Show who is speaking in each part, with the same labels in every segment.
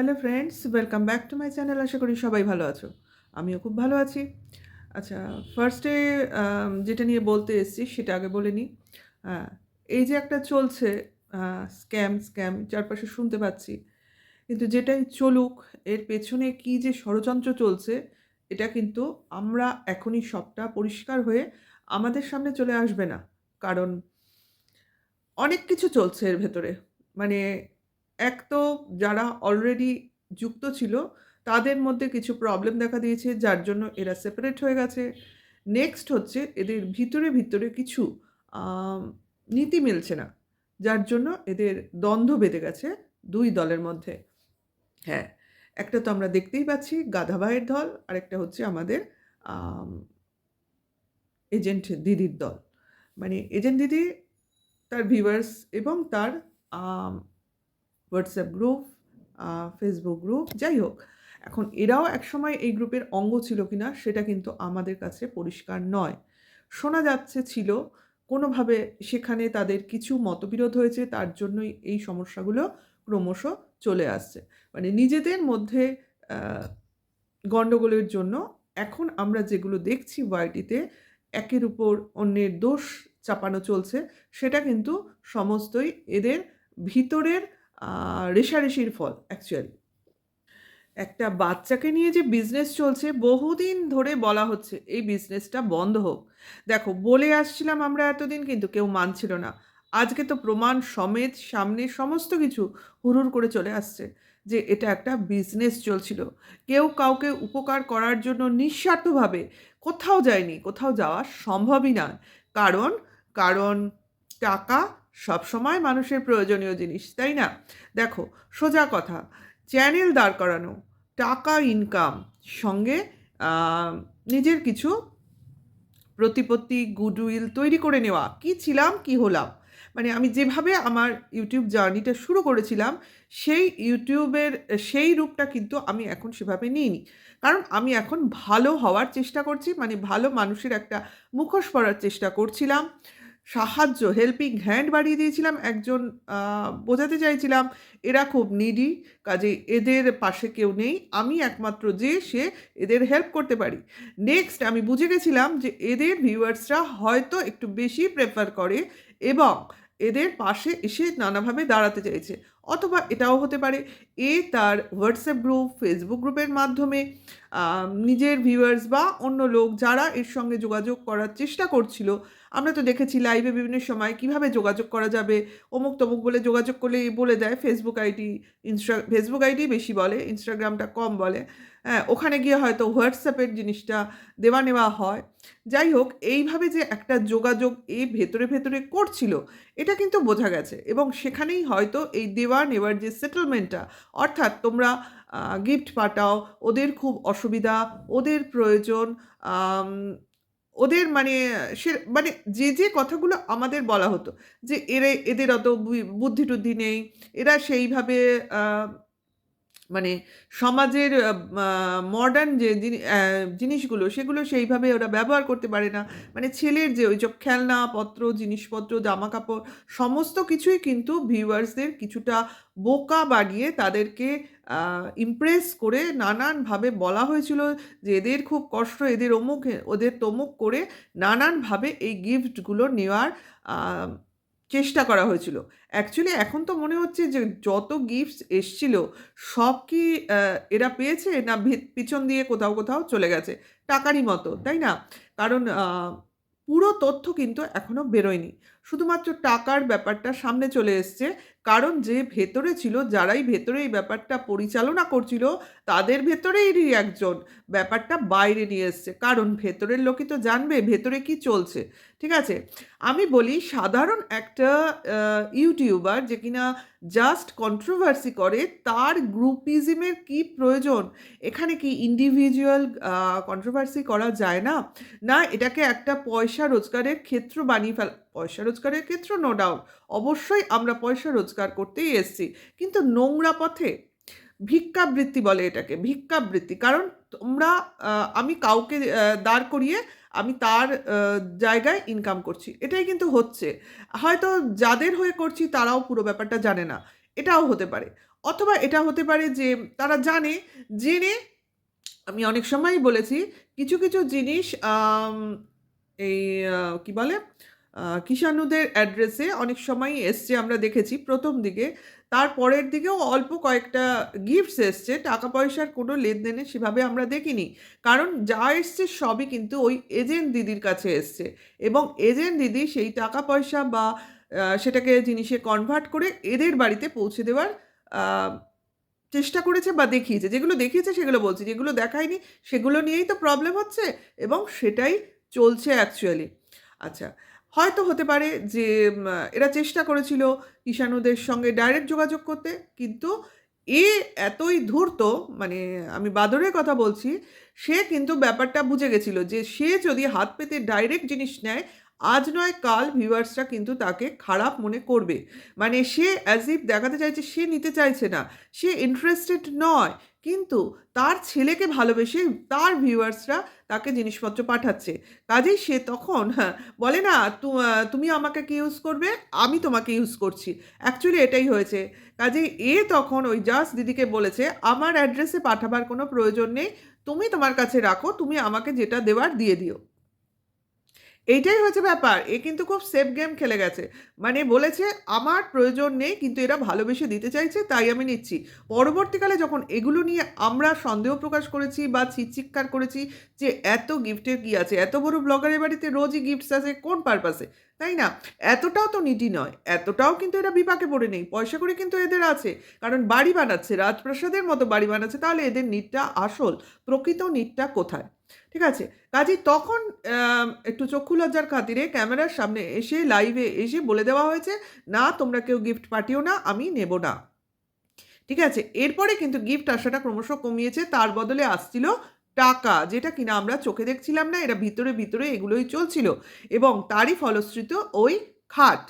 Speaker 1: Hello friends, welcome back to my channel. আশা করি সবাই ভালো আছো। আমিও খুব ভালো আছি। আচ্ছা ফার্স্টে যেটা নিয়ে বলতে এসেছি সেটা আগে বলে নিই। এই যে একটা চলছে স্ক্যাম স্ক্যাম চারপাশে শুনতে পাচ্ছি। কিন্তু যেটাই চলুক, এর পেছনে কি যে ষড়যন্ত্র চলছে, এটা কিন্তু আমরা এখনই সবটা পরিষ্কার হয়ে আমাদের সামনে চলে আসবে না। কারণ অনেক কিছু চলছে এর ভেতরে। মানে এক তো যারা অলরেডি যুক্ত ছিল, তাদের মধ্যে কিছু প্রবলেম দেখা দিয়েছে, যার জন্য এরা সেপারেট হয়ে গেছে। নেক্সট হচ্ছে এদের ভিতরে ভিতরে কিছু নীতি মিলছে না, যার জন্য এদের দ্বন্দ্ব বেঁধে গেছে দুই দলের মধ্যে। হ্যাঁ একটা তো আমরা দেখতেই পাচ্ছি গাধাবাইয়ের দল আর একটা হচ্ছে আমাদের এজেন্ট দিদির দল। মানে এজেন্ট দিদি, তার ভিউয়ার্স এবং তার হোয়াটসঅ্যাপ গ্রুপ ফেসবুক গ্রুপ যাই হোক, এখন এরাও একসময় এই গ্রুপের অঙ্গ ছিল কিনা সেটা কিন্তু আমাদের কাছে পরিষ্কার নয়। শোনা যাচ্ছে ছিল, কোনোভাবে সেখানে তাদের কিছু মতবিরোধ হয়েছে, তার জন্যই এই সমস্যাগুলো ক্রমশ চলে আসছে। মানে নিজেদের মধ্যে গণ্ডগোলের জন্য এখন আমরা যেগুলো দেখছি ওয়াইটিতে, একের উপর অন্যের দোষ চাপানো চলছে, সেটা কিন্তু সমস্তই এদের ভিতরের রেষারেষির ফল অ্যাকচুয়ালি একটা বাচ্চাকে নিয়ে যে বিজনেস চলছে, বহুদিন ধরে বলা হচ্ছে, এই বিজনেসটা বন্ধ হোক। দেখো, বলে আসছিলাম আমরা এতদিন, কিন্তু কেউ মানছিল না। আজকে তো প্রমাণ সমেত সামনে সমস্ত কিছু হুড়ুর করে চলে আসছে যে এটা একটা বিজনেস চলছিল। কেউ কাউকে উপকার করার জন্য নিঃস্বার্থভাবে কোথাও যায়নি, কোথাও যাওয়া সম্ভবই না। কারণ কারণ টাকা সবসময় মানুষের প্রয়োজনীয় জিনিস, তাই না? দেখো, সোজা কথা, চ্যানেল দাঁড় করানো, টাকা ইনকাম সঙ্গে নিজের কিছু প্রতিপত্তি গুডউইল তৈরি করে নেওয়া, কি ছিলাম, কি হলাম। মানে আমি যেভাবে আমার ইউটিউব জার্নিটা শুরু করেছিলাম, সেই ইউটিউবের সেই রূপটা কিন্তু আমি এখন সেভাবে নিইনি। কারণ আমি এখন ভালো হওয়ার চেষ্টা করছি মানে ভালো মানুষের একটা মুখোশ পড়ার চেষ্টা করছিলাম। সাহায্য হেল্পিং হ্যান্ড বাড়িয়ে দিয়েছিলাম একজন বোঝাতে চাইছিলাম, এরা খুব নিডি কাজে এদের পাশে কেউ নেই, আমি একমাত্র যে, সে এদের হেল্প করতে পারি। নেক্সট আমি বুঝে গেছিলাম যে, এদের ভিউয়ার্সরা হয়তো একটু বেশি প্রেফার করে এবং এদের পাশে এসে নানাভাবে দাঁড়াতে চাইছে। অথবা এটাও হতে পারে। এ তার হোয়াটসঅ্যাপ গ্রুপ ফেসবুক গ্রুপের মাধ্যমে নিজের ভিউয়ার্স বা অন্য লোক যারা এর সঙ্গে যোগাযোগ করার চেষ্টা করছিল। আমরা তো দেখেছি লাইভে বিভিন্ন সময় কীভাবে যোগাযোগ করা যাবে, অমুক তমুক বলে যোগাযোগ করলে বলে দেয়। Facebook ID Insta Facebook ID বেশি বলে ইনস্টাগ্রামটা কম বলে। ওখানে গিয়ে হয়তো হোয়াটসঅ্যাপের জিনিসটা দেওয়া নেওয়া হয়। যাই হোক, এইভাবে যে একটা যোগাযোগ এ ভেতরে ভেতরে করছিল, এটা কিন্তু বোঝা গেছে। এবং সেখানেই হয়তো এই দেওয়া নেওয়ার যে সেটেলমেন্টটা অর্থাৎ তোমরা গিফট পাঠাও, ওদের খুব অসুবিধা, ওদের প্রয়োজন ওদের মানে সে মানে যে যে কথাগুলো আমাদের বলা হতো, যে এরা, এদের অত বুদ্ধি টুদ্ধি নেই, এরা সেইভাবে মানে সমাজের মডার্ন যে জিনিসগুলো, সেগুলো সেইভাবে ওরা ব্যবহার করতে পারে না। মানে ছেলের যে ওই সব খেলনাপত্র, জিনিসপত্র জামা কাপড় সমস্ত কিছুই কিন্তু ভিউয়ার্সদের কিছুটা বোকা বানিয়ে তাদেরকে ইমপ্রেস করে নানানভাবে বলা হয়েছিল যে এদের খুব কষ্ট, এদের অমুক ওদের তমুক করে নানানভাবে এই গিফটগুলো নেওয়ার চেষ্টা করা হয়েছিল। অ্যাকচুয়ালি এখন তো মনে হচ্ছে যে যত গিফটস এসছিল, সব কি এরা পেয়েছে না পিছন দিয়ে কোথাও কোথাও চলে গেছে? টাকারই মতো, তাই না? কারণ পুরো তথ্য কিন্তু এখনও বেরোয়নি। শুধুমাত্র টাকার ব্যাপারটা সামনে চলে এসছে। কারণ যে ভেতরে ছিল, যারাই ভেতরে এই ব্যাপারটা পরিচালনা করছিল, তাদের ভেতরেই একজন। ব্যাপারটা বাইরে নিয়ে এসছে। কারণ ভেতরের লোকই তো জানবে ভেতরে কি চলছে। ঠিক আছে? আমি বলি, সাধারণ একটা ইউটিউবার যে কিনা জাস্ট কন্ট্রোভার্সি করে, তার গ্রুপিজমের কি প্রয়োজন? এখানে কি ইন্ডিভিজুয়াল কন্ট্রোভার্সি করা যায় না? না, এটাকে একটা পয়সা রোজগারের ক্ষেত্র বানিয়ে ফেল, পয়সা রোজগারের ক্ষেত্র নো ডাউট অবশ্যই আমরা পয়সা রোজগার করতেই এসছি। কিন্তু নোংরা পথে ভিক্ষাবৃত্তি বলে এটাকে, ভিক্ষাবৃত্তি। কারণ তোমরা আমি কাউকে দাঁড় করিয়ে আমি তার জায়গায় ইনকাম করছি। এটাই কিন্তু হচ্ছে। হয়তো যাদের হয়ে করছি তারাও পুরো ব্যাপারটা জানে না। এটাও হতে পারে। অথবা এটা হতে পারে যে তারা জানে, জেনে, আমি অনেক সময়ই বলেছি, কিছু কিছু জিনিস এই কি বলে? কিষাণুদের অ্যাড্রেসে অনেক সময়ই এসছে, আমরা দেখেছি প্রথম দিকে। তার পরের দিকেও অল্প কয়েকটা গিফটস এসছে টাকা পয়সার কোনো লেনদেনে সেভাবে আমরা দেখিনি। কারণ যা এসছে সবই কিন্তু ওই এজেন্ট দিদির কাছে এসছে। এবং এজেন্ট দিদি সেই টাকা পয়সা বা সেটাকে জিনিসে কনভার্ট করে এদের বাড়িতে পৌঁছে দেওয়ার চেষ্টা করেছে বা দেখিয়েছে। যেগুলো দেখিয়েছে সেগুলো বলছি, যেগুলো দেখায়নি সেগুলো নিয়েই তো প্রবলেম হচ্ছে এবং সেটাই চলছে অ্যাকচুয়ালি আচ্ছা হয়তো হতে পারে যে এরা চেষ্টা করেছিল কিষাণুদের সঙ্গে ডাইরেক্ট যোগাযোগ করতে, কিন্তু এ এতই ধূর্ত মানে আমি বাদরের কথা বলছি, সে কিন্তু ব্যাপারটা বুঝে গেছিল যে, সে যদি হাত পেতে ডাইরেক্ট জিনিস নেয়, আজ নয়, কাল ভিউয়ার্সরা কিন্তু তাকে খারাপ মনে করবে। মানে সে অ্যাজ ইফ দেখাতে চাইছে, সে নিতে চাইছে না। সে ইন্টারেস্টেড নয়। কিন্তু তার ছেলেকে ভালোবেসে তার ভিউয়ার্সরা তাকে জিনিসপত্র পাঠাচ্ছে। কাজেই সে তখন হ্যাঁ বলে না তুমি আমাকে কি ইউজ করবে? আমি তোমাকে ইউজ করছি। অ্যাকচুয়ালি এটাই হয়েছে। কাজেই এ তখন ওই জাস্ট দিদিকে বলেছে, আমার অ্যাড্রেসে পাঠাবার কোনো প্রয়োজন নেই। তুমি তোমার কাছে রাখো, তুমি আমাকে যেটা দেওয়ার দিয়ে দিও। এইটাই হচ্ছে ব্যাপার। এ কিন্তু খুব সেফ গেম খেলে গেছে। মানে বলেছে, আমার প্রয়োজন নেই, কিন্তু এরা ভালোবেসে দিতে চাইছে, তাই আমি নিচ্ছি। পরবর্তীকালে যখন এগুলো নিয়ে আমরা সন্দেহ প্রকাশ করেছি বা চিৎকার করেছি যে, এত গিফটের কি আছে? এত বড় ব্লগারের বাড়িতে রোজই গিফটস আছে, কোন পারপাসে তাই না? এতটাও তো নিটি নয়। এতটাও কিন্তু এরা বিপাকে পড়ে নেই। পয়সা করে কিন্তু এদের আছে। কারণ বাড়ি বানাচ্ছে, রাজপ্রাসাদের মতো বাড়ি বানাচ্ছে, তাহলে এদের নিটটা আসল। প্রকৃত নিটটা কোথায়? ঠিক আছে? কাজেই তখন একটু চক্ষু লজ্জার খাতিরে ক্যামেরার সামনে এসে লাইভে এসে বলে দেওয়া হয়েছে, না, তোমরা কেউ গিফট পাঠিও না, আমি নেব না। ঠিক আছে? এরপরে কিন্তু গিফট আসাটা ক্রমশ কমিয়েছে, তার বদলে আসছিল টাকা, যেটা কিনা আমরা চোখে দেখছিলাম না এরা ভিতরে ভিতরে এগুলোই চলছিল এবং তারই ফলশ্রুত ওই খাট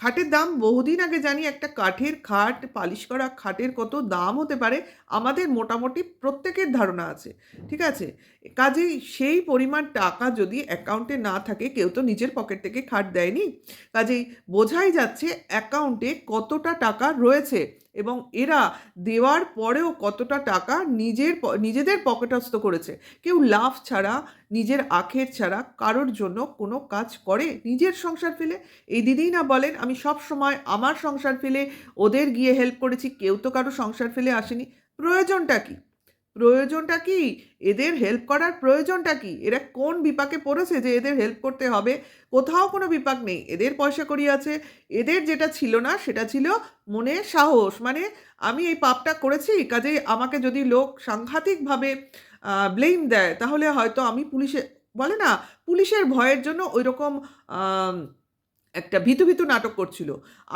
Speaker 1: খাটের দাম বহুদিন আগে জানি একটা কাঠের খাট, পালিশ করা খাটের কত দাম হতে পারে, আমাদের মোটামুটি প্রত্যেকের ধারণা আছে, ঠিক আছে? কাজেই সেই পরিমাণ টাকা যদি অ্যাকাউন্টে না থাকে, কেউ তো নিজের পকেট থেকে খাট দেয়নি, কাজেই বোঝাই যাচ্ছে অ্যাকাউন্টে কতটা টাকা রয়েছে। এবং এরা দেওয়ার পরেও কতটা টাকা নিজের নিজেদের পকেটস্থ করেছে। কেউ লাভ ছাড়া, নিজের আখের ছাড়া কারোর জন্য কোনো কাজ করে নিজের সংসার ফেলে। এই দিদিই না বলেন, আমি সব সময় আমার সংসার ফেলে, ওদের গিয়ে হেল্প করেছি, কেউ তো কারও সংসার ফেলে আসেনি। প্রয়োজনটা কি? প্রয়োজনটা কি? এদের হেল্প করার প্রয়োজনটা কি? এরা কোন বিপাকে পড়েছে যে এদের হেল্প করতে হবে? কোথাও কোনো বিপাক নেই। এদের পয়সা করি আছে। এদের যেটা ছিল না, সেটা ছিল মনে সাহস। মানে আমি এই পাপটা করেছি, কাজেই আমাকে যদি লোক সাংঘাতিকভাবে ব্লেম দেয়, তাহলে হয়তো আমি পুলিশে, বলে না, পুলিশের ভয়ের জন্য ওই রকম একটা ভীতু ভীতু নাটক করছিল।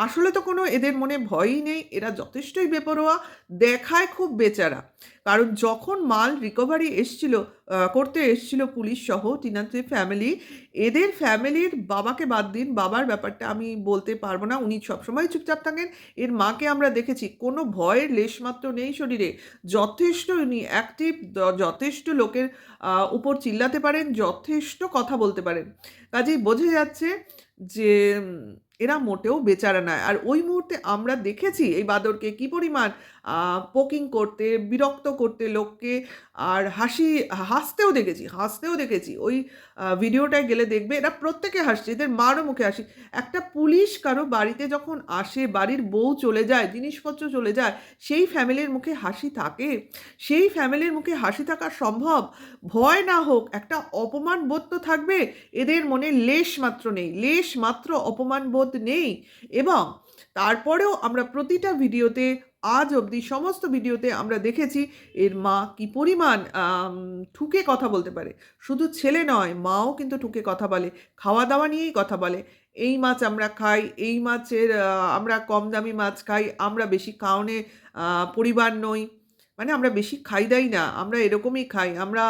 Speaker 1: আসলে তো কোনো এদের মনে ভয়ই নেই, এরা যথেষ্টই বেপরোয়া, দেখায় খুব বেচারা। কারণ যখন মাল রিকভারি এসছিল করতে এসছিল পুলিশ সহ টিনাত্রি ফ্যামিলি এদের ফ্যামিলির বাবাকে বাদ দিন, বাবার ব্যাপারটা আমি বলতে পারব না, উনি সবসময় চুপচাপ থাকেন, এর মাকে আমরা দেখেছি, কোনো ভয়ের লেশমাত্র নেই শরীরে। যথেষ্ট উনি অ্যাক্টিভ যথেষ্ট লোকের উপর চিল্লাতে পারেন, যথেষ্ট কথা বলতে পারেন। কাজেই বোঝা যাচ্ছে যে উম, এরা মোটেও বেচারা নয়। আর ওই মুহূর্তে আমরা দেখেছি এই বাদরকে কি পরিমাণ পোকিং করতে, বিরক্ত করতে লোককে, আর হাসি, হাসতেও দেখেছি হাসতেও দেখেছি। ওই ভিডিওটায় গেলে দেখবে এরা প্রত্যেকে হাসছে, এদের মারও মুখে হাসি। একটা পুলিশ কারও বাড়িতে যখন আসে, বাড়ির বউ চলে যায়, জিনিসপত্র চলে যায়, সেই ফ্যামিলির মুখে হাসি থাকে। সেই ফ্যামিলির মুখে হাসি থাকা সম্ভব। ভয় না হোক, একটা অপমান বোধ তো থাকবে। এদের মনে লেশ মাত্র নেই, লেশ মাত্র অপমান বোধ নেই এবং তারপরেও আমরা প্রতিটা ভিডিওতে আজ অবধি সমস্ত ভিডিওতে আমরা দেখেছি এর মা কি পরিমাণ ঠুকে কথা বলতে পারে। শুধু ছেলে নয় মাও কিন্তু ঠুকে কথা বলে খাওয়া দাওয়া নিয়েই কথা বলে। এই মাছ আমরা খাই এই মাছের আমরা কম দামি মাছ খাই আমরা বেশি খাওয়ানে আহ, পরিবার নই। মানে আমরা বেশি খাই দাই না, আমরা এরকমই খাই, আমরা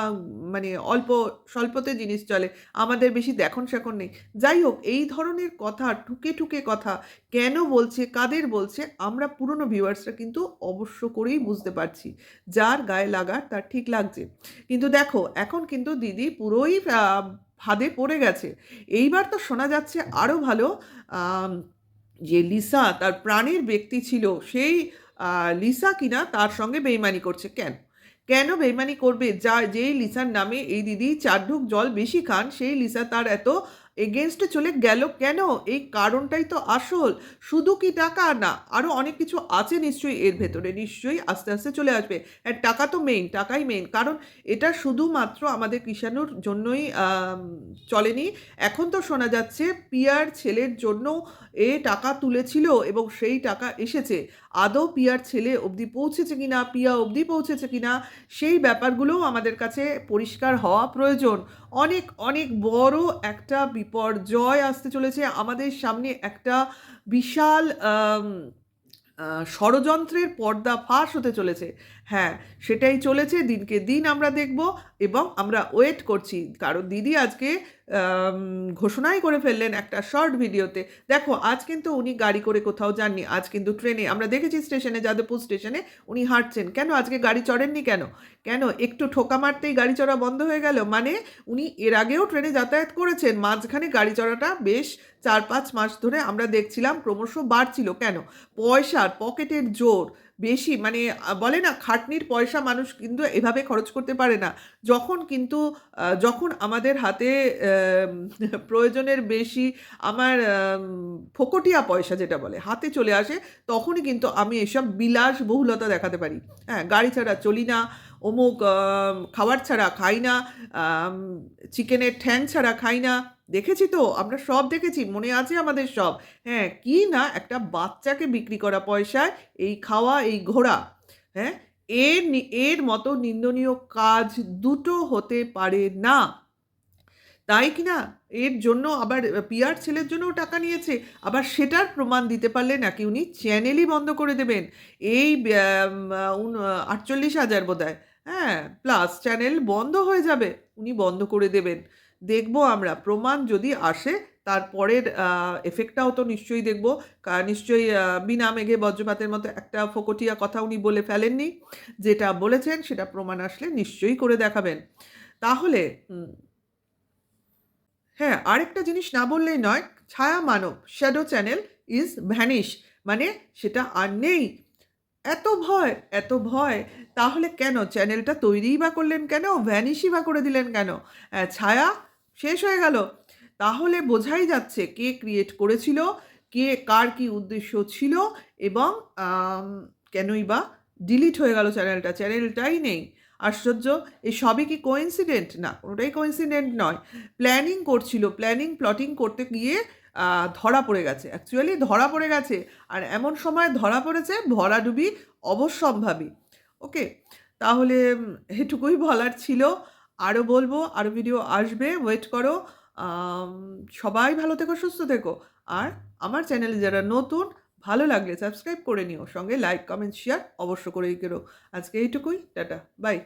Speaker 1: মানে অল্প, স্বল্পতে জিনিস চলে, আমাদের বেশি দেখন সেখন নেই। যাই হোক, এই ধরনের কথা, ঠুকে ঠুকে কথা, কেন বলছে, কাদের বলছে, আমরা পুরনো ভিউয়ার্সরা কিন্তু অবশ্য করেই বুঝতে পারছি। যার গায়ে লাগার তার ঠিক লাগছে। কিন্তু দেখো, এখন কিন্তু দিদি পুরোই ফাঁদে পড়ে গেছে। এইবার তো শোনা যাচ্ছে আরও ভালো যে লিসা, তার প্রাণের ব্যক্তি ছিল, সেই লিসা কিনা তার সঙ্গে বেইমানি করছে। কেন? কেন বেইমানি করবে? যা, যেই লিসার নামে এই দিদি চার ঢুক জল বেশি খান, সেই লিসা তার এত এগেনস্টে চলে গেল কেন? এই কারণটাই তো আসল। শুধু কি টাকা? না আরও অনেক কিছু আছে নিশ্চয়ই এর ভেতরে। নিশ্চয়ই আস্তে আস্তে চলে আসবে। আর টাকা তো মেইন টাকাই মেইন কারণ এটা শুধুমাত্র আমাদের কৃষাণুর জন্যই চলেনি। এখন তো শোনা যাচ্ছে পিয়ার ছেলের জন্য এ টাকা তুলেছিল এবং সেই টাকা এসেছে। আদৌ পিয়ার ছেলে অবধি পৌঁছেছে কিনা, পিয়া অবধি পৌঁছেছে কিনা, সেই ব্যাপারগুলোও আমাদের কাছে পরিষ্কার হওয়া প্রয়োজন। অনেক অনেক বড় একটা বিপর্যয় আসতে চলেছে। আমাদের সামনে একটা বিশাল ষড়যন্ত্রের পর্দা ফাঁস হতে চলেছে। হ্যাঁ সেটাই চলেছে, দিনকে দিন আমরা দেখব এবং আমরা ওয়েট করছি। কারণ দিদি আজকে ঘোষণাই করে ফেললেন একটা শর্ট ভিডিওতে। দেখো, আজ কিন্তু উনি গাড়ি করে কোথাও যাননি, আজ কিন্তু ট্রেনে। আমরা দেখেছি স্টেশনে, যাদবপুর স্টেশনে উনি হাঁটছেন। কেন আজকে গাড়ি চড়েননি কেন? কেন? একটু ঠোকা মারতেই গাড়ি চড়া বন্ধ হয়ে গেল? মানে উনি এর আগেও ট্রেনে যাতায়াত করেছেন। মাঝখানে গাড়ি চড়াটা বেশ চার পাঁচ মাস ধরে আমরা দেখছিলাম, ক্রমশ বাড়ছিল। কেন? পয়সার, পকেটের জোর। বেশি মানে বলে না, খাটনির পয়সা মানুষ কিন্তু এভাবে খরচ করতে পারে না। যখন কিন্তু যখন আমাদের হাতে প্রয়োজনের বেশি আমার ফোকটিয়া পয়সা যেটা বলে, হাতে চলে আসে, তখনই কিন্তু আমি এসব বিলাস বহুলতা দেখাতে পারি। হ্যাঁ গাড়ি ছাড়া চলি না, অমুক খাবার ছাড়া খাই না চিকেনের ঠ্যাং ছাড়া খাই না দেখেছি তো, আমরা সব দেখেছি, মনে আছে আমাদের সব। হ্যাঁ কি না একটা বাচ্চাকে বিক্রি করা পয়সায় এই খাওয়া, এই ঘোরা হ্যাঁ? এর এর মতো নিন্দনীয় কাজ দুটো হতে পারে না। তাই কি না? এর জন্য আবার পিয়ার ছেলের জন্যও টাকা নিয়েছে, আবার সেটার প্রমাণ দিতে পারলে নাকি উনি চ্যানেলই বন্ধ করে দেবেন। এই আটচল্লিশ হাজার বোধ হ্যাঁ প্লাস চ্যানেল বন্ধ হয়ে যাবে, উনি বন্ধ করে দেবেন। দেখব আমরা। প্রমাণ যদি আসে তারপরের এফেক্টটাও তো নিশ্চয়ই দেখব। নিশ্চয়ই বিনা মেঘে বজ্রপাতের মতো একটা ফকটিয়া কথা উনি বলে ফেলেননি। যেটা বলেছেন, সেটা প্রমাণ আসলে নিশ্চয়ই করে দেখাবেন। তাহলে হ্যাঁ আরেকটা জিনিস না বললেই নয়, ছায়া মানব শ্যাডো চ্যানেল ইজ ভ্যানিশ মানে সেটা আর নেই। এত ভয় এত ভয়। তাহলে কেন? চ্যানেলটা তৈরিই বা করলেন কেন? ভ্যানিশই বা করে দিলেন কেন? ছায়া শেষ হয়ে গেল। তাহলে বোঝাই যাচ্ছে কে ক্রিয়েট করেছিল, কে কার কি উদ্দেশ্য ছিল এবং কেনই বা ডিলিট হয়ে গেল চ্যানেলটা চ্যানেলটাই নেই। আশ্চর্য এই সবই কি কোইন্সিডেন্ট না, কোনোটাই কোইন্সিডেন্ট নয়। প্ল্যানিং করছিল প্ল্যানিং প্লটিং করতে গিয়ে ধরা পড়ে গেছে। অ্যাকচুয়ালি ধরা পড়ে গেছে। আর এমন সময় ধরা পড়েছে ভরাডুবি অবশ্যম্ভাবী। ওকে তাহলে এটুকুই বলার ছিল। আরও বলব আরও ভিডিও আসবে। ওয়েট করো। সবাই ভালো থেকো, সুস্থ থেকো। আর আমার চ্যানেলে যারা নতুন, ভালো লাগলে সাবস্ক্রাইব করে নিও। সঙ্গে লাইক কমেন্ট শেয়ার অবশ্য করেই করো। আজকে এইটুকুই। টাটা। বাই